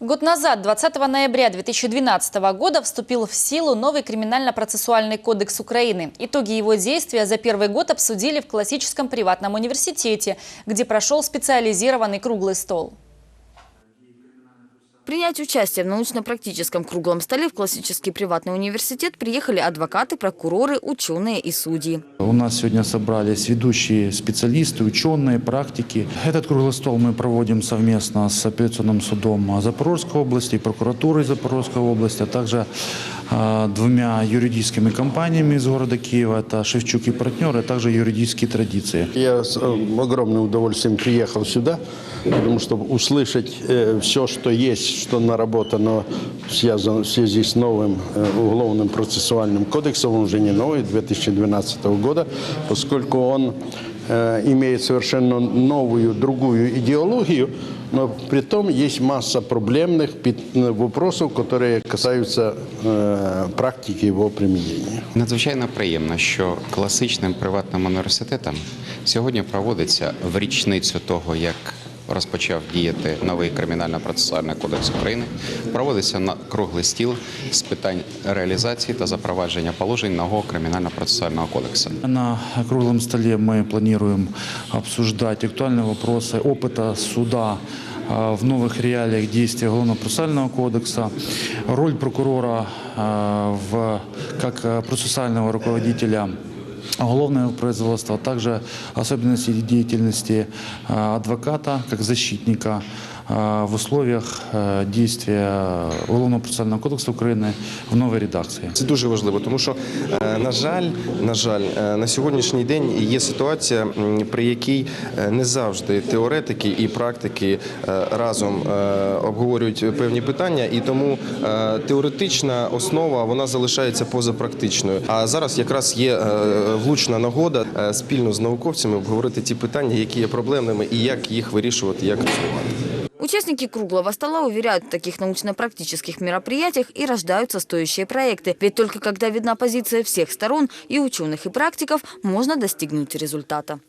Год назад, 20 ноября 2012 года, вступил в силу новый криминально-процессуальный кодекс Украины. Итоги его действия за первый год обсудили в классическом приватном университете, где прошел специализированный круглый стол. Принять участие в научно-практическом круглом столе в классический приватный университет приехали адвокаты, прокуроры, ученые и судьи. У нас сегодня собрались ведущие специалисты, ученые, практики. Этот круглый стол мы проводим совместно с апелляционным судом Запорожской области, прокуратурой Запорожской области, а также э, двумя юридическими компаниями из города Киева. Это Шевчук и партнеры, а также юридические традиции. Я с э, огромным удовольствием приехал сюда, потому что услышать э, все, что есть, что наработано связано в связи с новым э, уголовным процессуальным кодексом, он уже не новый, 2012 года, поскольку он э, имеет совершенно новую, другую идеологию, но при том есть масса проблемных пит- вопросов, которые касаются э, практики его применения. Надзвичайно приємно, що класичним приватним університетом сьогодні проводиться в річницю того, як розпочав діяти новий кримінально-процесуальний кодекс України. Проводиться на круглий стіл з питань реалізації та запровадження положень нового кримінально-процесуального кодексу. На круглом столе мы планируем обсуждать актуальные вопросы опыта суда э, в новых реалиях действия Уголовно-процессуального кодекса, роль прокурора э, в, как э, процессуального руководителя уголовного производства, а также особенности деятельности адвоката как защитника в условиях э, действия Уголовно-процессуального кодекса Украины в новой редакции. Це дуже важливо, тому що е, на жаль, на жаль, е, на сьогоднішній день є ситуація, при якій е, не завжди теоретики і практики е, разом е, обговорюють певні питання, і тому е, теоретична основа вона залишається позапрактичною. А зараз якраз є е, влучна нагода е, спільно з науковцями обговорити ті питання, які є проблемними, і як їх вирішувати, як розвивати. Участники круглого стола уверяют, в таких научно-практических мероприятиях и рождаются стоящие проекты. Ведь только когда видна позиция всех сторон, и ученых, и практиков, можно достигнуть результата.